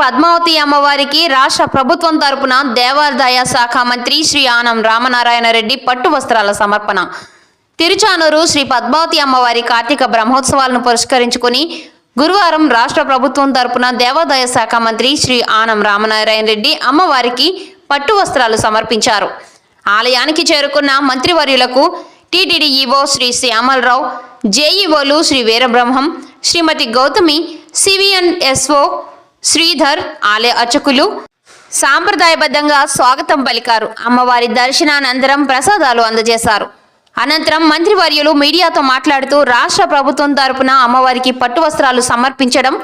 పద్మావతి అమ్మవారికి రాష్ట్ర ప్రభుత్వం తరపున దేవాదాయ శాఖ మంత్రి శ్రీ ఆనం రామనారాయణ రెడ్డి పట్టు వస్త్రాల సమర్పణ. తిరుచానూరు శ్రీ పద్మావతి అమ్మవారి కార్తీక బ్రహ్మోత్సవాలను పురస్కరించుకుని గురువారం రాష్ట్ర ప్రభుత్వం తరపున దేవాదాయ శాఖ మంత్రి శ్రీ ఆనం రామనారాయణ రెడ్డి అమ్మవారికి పట్టు వస్త్రాలు సమర్పించారు. ఆలయానికి చేరుకున్న మంత్రివర్యులకు టీటీడీ ఈవో శ్రీ శ్యామలరావు జేఈఓలు శ్రీ వీరబ్రహ్మం శ్రీమతి గౌతమి సివిఎన్ఎస్ఓ శ్రీధర్ ఆలయ అర్చకులు సాంప్రదాయబద్ధంగా స్వాగతం పలికారు. అమ్మవారి దర్శనానంతరం ప్రసాదాలు అందజేశారు. అనంతరం మంత్రివర్యులు మీడియాతో మాట్లాడుతూ రాష్ట్ర ప్రభుత్వం తరపున అమ్మవారికి పట్టు వస్త్రాలు సమర్పించడం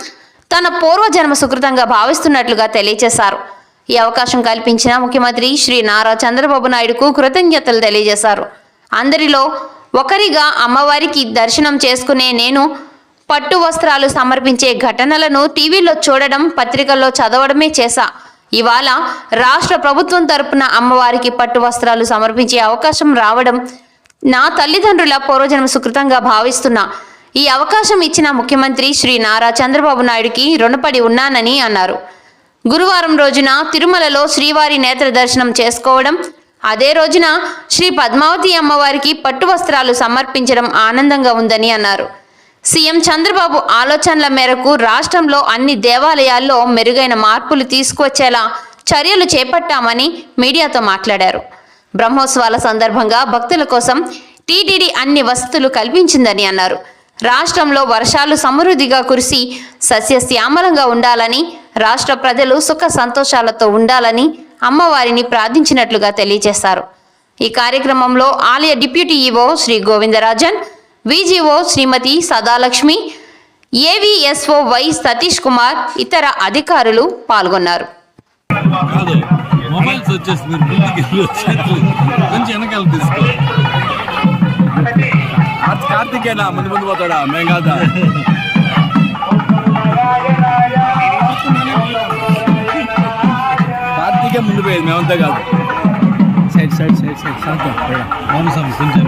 తన పూర్వజన్మ సుకృతంగా భావిస్తున్నట్లుగా తెలియజేశారు. ఈ అవకాశం కల్పించిన ముఖ్యమంత్రి శ్రీ నారా చంద్రబాబు నాయుడుకు కృతజ్ఞతలు తెలియజేశారు. అందరిలో ఒకరిగా అమ్మవారికి దర్శనం చేసుకునే నేను పట్టు వస్త్రాలు సమర్పించే ఘటనలను టీవీలో చూడడం పత్రికల్లో చదవడమే చేశా. ఇవాళ రాష్ట్ర ప్రభుత్వం తరపున అమ్మవారికి పట్టు వస్త్రాలు సమర్పించే అవకాశం రావడం నా తల్లిదండ్రుల పూర్వజన్మ సుకృతంగా భావిస్తున్నా. ఈ అవకాశం ఇచ్చిన ముఖ్యమంత్రి శ్రీ నారా చంద్రబాబు నాయుడుకి రుణపడి ఉన్నానని అన్నారు. గురువారం రోజున తిరుమలలో శ్రీవారి నేత్ర దర్శనం చేసుకోవడం అదే రోజున శ్రీ పద్మావతి అమ్మవారికి పట్టు వస్త్రాలు సమర్పించడం ఆనందంగా ఉందని అన్నారు. సీఎం చంద్రబాబు ఆలోచనల మేరకు రాష్ట్రంలో అన్ని దేవాలయాల్లో మెరుగైన మార్పులు తీసుకొచ్చేలా చర్యలు చేపట్టామని మీడియాతో మాట్లాడారు. బ్రహ్మోత్సవాల సందర్భంగా భక్తుల కోసం టీటీడీ అన్ని వసతులు కల్పించిందని అన్నారు. రాష్ట్రంలో వర్షాలు సమృద్ధిగా కురిసి సస్యశ్యామలంగా ఉండాలని రాష్ట్ర ప్రజలు సుఖ సంతోషాలతో ఉండాలని అమ్మవారిని ప్రార్థించినట్లుగా తెలియజేశారు. ఈ కార్యక్రమంలో ఆలయ deputy EO Shri Govindarajan VGO Shrimati Sadalakshmi AVSO Y Satish Kumar ఇతర అధికారులు పాల్గొన్నారు. కాదు మొబైల్స్ వచ్చేసి మీరు ముందుకు వెళ్ళి వచ్చేట్లు కొంచెం వెనకాల తీసుకో. కార్తీ- కార్తీకేనా? ముందు ముందు పోతాడా? మేం కాదా? కార్తీకే ముందు పోయేది మేమంతా కాదు. సైడ్ సైడ్ సైడ్ సైడ్ సాధ్యం. రామస్వామి కొంచెం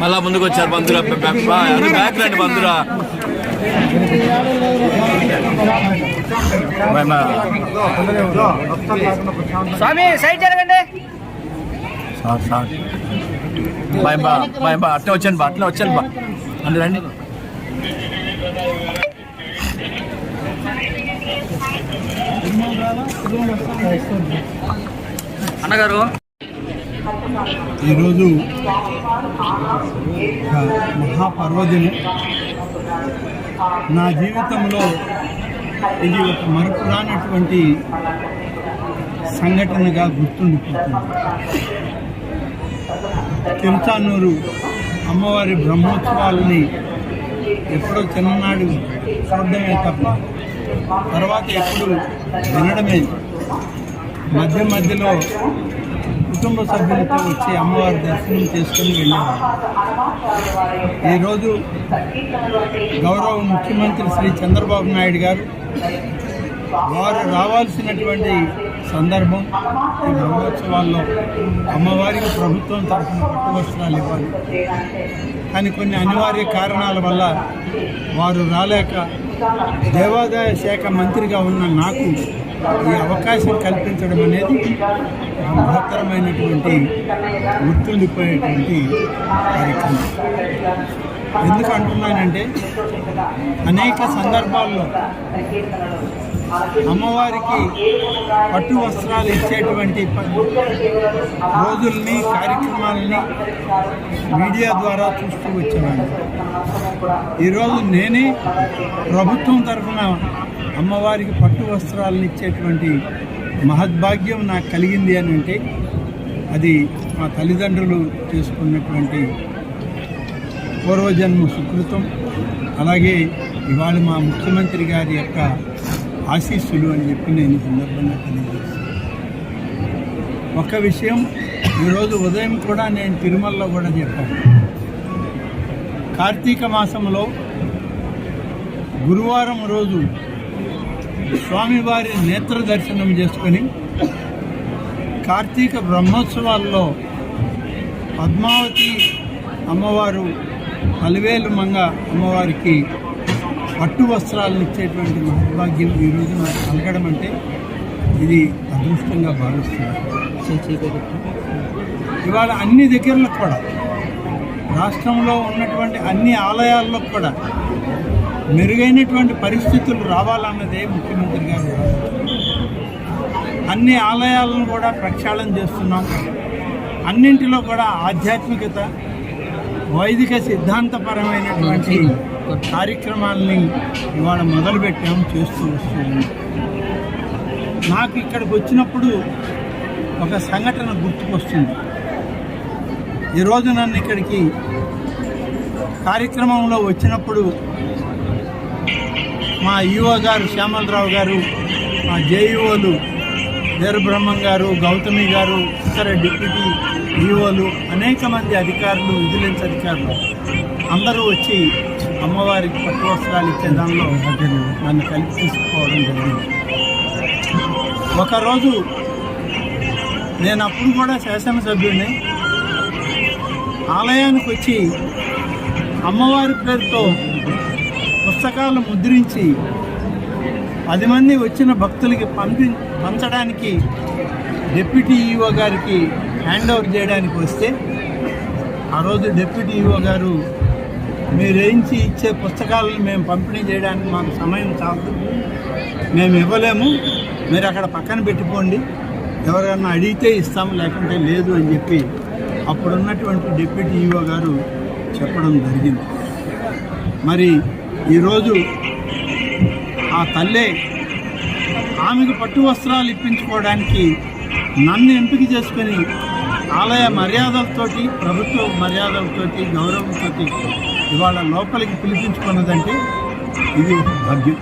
మళ్ళా ముందుకు వచ్చారు బంధురా బ్యాక్ రండి బంధురా. స్వామి సైడ్ జరగండి. Sir sir. బాయ్ బా బాయ్ బా అట్లే వచ్చాను బా అట్లే వచ్చాను బా. అండి రండి. అన్నగారు. ఈరోజు మహాపర్వదినం. నా జీవితంలో ఇది ఒక మరపురానటువంటి సంఘటనగా గుర్తుండిపోతుంది. తిరుచానూరు అమ్మవారి బ్రహ్మోత్సవాలని ఎప్పుడో చిన్ననాడు చూడడమే తప్ప. తర్వాత ఎప్పుడు వినడమే మధ్య మధ్యలో కుటుంబ సభ్యులతో వచ్చి అమ్మవారి దర్శనం చేసుకుని వెళ్ళేవారు. ఈరోజు గౌరవ ముఖ్యమంత్రి శ్రీ చంద్రబాబు నాయుడు గారు వారు రావాల్సినటువంటి సందర్భం ఈ బ్రహ్మోత్సవాల్లో అమ్మవారికి ప్రభుత్వం తరఫున పట్టు వస్త్రాలు ఇవ్వాలి. కానీ కొన్ని అనివార్య కారణాల వల్ల వారు రాలేక దేవాదాయ శాఖ మంత్రిగా ఉన్న నాకు ఈ అవకాశం కల్పించడం అనేది మహత్తరమైనటువంటి గుర్తుండిపోయేటువంటి కార్యక్రమం. ఎందుకు అంటున్నానంటే అనేక సందర్భాల్లో అమ్మవారికి పట్టు వస్త్రాలు ఇచ్చేటువంటి రోజుల్ని కార్యక్రమాలని మీడియా ద్వారా చూస్తూ వచ్చేవాడిని ఈరోజు నేనే ప్రభుత్వం తరఫున అమ్మవారికి పట్టు వస్త్రాలను ఇచ్చేటువంటి మహద్భాగ్యం నాకు కలిగింది అని అంటే అది మా తల్లిదండ్రులు చేసుకున్నటువంటి పూర్వజన్మ సుకృతం. అలాగే ఇవాళ మా ముఖ్యమంత్రి గారి యొక్క ఆశీస్సులు అని చెప్పి నేను ఈ సందర్భంగా తెలియజేస్తాను ఒక విషయం ఈరోజు ఉదయం కూడా నేను తిరుమలలో కూడా చెప్పాను. కార్తీక మాసంలో గురువారం రోజు స్వామివారి నేత్ర దర్శనం చేసుకొని కార్తీక బ్రహ్మోత్సవాల్లో పద్మావతి అమ్మవారు అలివేలు మంగ అమ్మవారికి పట్టు వస్త్రాలను ఇచ్చేటువంటి మహద్భాగ్యం ఈరోజు నాకు కలగడం అంటే ఇది అదృష్టంగా భావిస్తున్నాను ఇవాళ అన్ని దగ్గరలో కూడా రాష్ట్రంలో ఉన్నటువంటి అన్ని ఆలయాల్లో కూడా మెరుగైనటువంటి పరిస్థితులు రావాలన్నదే ముఖ్యమంత్రి గారు అన్ని ఆలయాలను కూడా ప్రక్షాళన చేస్తున్నాం. అన్నింటిలో కూడా ఆధ్యాత్మికత వైదిక సిద్ధాంతపరమైనటువంటి కార్యక్రమాలని ఇవాళ మొదలుపెట్టాం చేస్తూ వస్తుంది నాకు ఇక్కడికి వచ్చినప్పుడు ఒక సంఘటన గుర్తుకొస్తుంది. ఈరోజు నన్ను ఇక్కడికి కార్యక్రమంలో వచ్చినప్పుడు మా ఈఓ గారు శ్యామలరావు గారు మా జేఈఓలు వీరబ్రహ్మం గారు గౌతమి గారు ఇతర డిప్యూటీ ఈఓలు అనేక మంది అధికారులు విజిలెన్స్ అధికారులు అందరూ వచ్చి అమ్మవారికి పట్టు వస్త్రాలు ఇచ్చే దానిలో నన్ను కలిపి తీసుకుపోవడం జరిగింది. ఒకరోజు నేను అప్పుడు కూడా శాసనసభ్యుడిని. ఆలయానికి వచ్చి అమ్మవారి పేరుతో పుస్తకాలు ముద్రించి పది మంది వచ్చిన భక్తులకి పంపి పంచడానికి డిప్యూటీ ఈఓ గారికి హ్యాండ్ ఓవర్ చేయడానికి వస్తే ఆ రోజు డిప్యూటీ ఈఓ గారు మీరు వేయించి ఇచ్చే పుస్తకాలను మేము పంపిణీ చేయడానికి మాకు సమయం చాలదు. మేము ఇవ్వలేము. మీరు అక్కడ పక్కన పెట్టుకోండి. ఎవరైనా అడిగితే ఇస్తాం లేకుంటే లేదు అని చెప్పి అప్పుడున్నటువంటి డిప్యూటీ ఈఓ గారు చెప్పడం జరిగింది. మరి ఈరోజు ఆ తల్లే ఆమెకు పట్టు వస్త్రాలు ఇప్పించుకోవడానికి నన్ను ఎంపిక చేసుకొని ఆలయ మర్యాదలతోటి ప్రభుత్వ మర్యాదలతోటి గౌరవంతో ఇవాళ లోపలికి పిలిపించుకున్నదంటే ఇది ఒక భాగ్యం.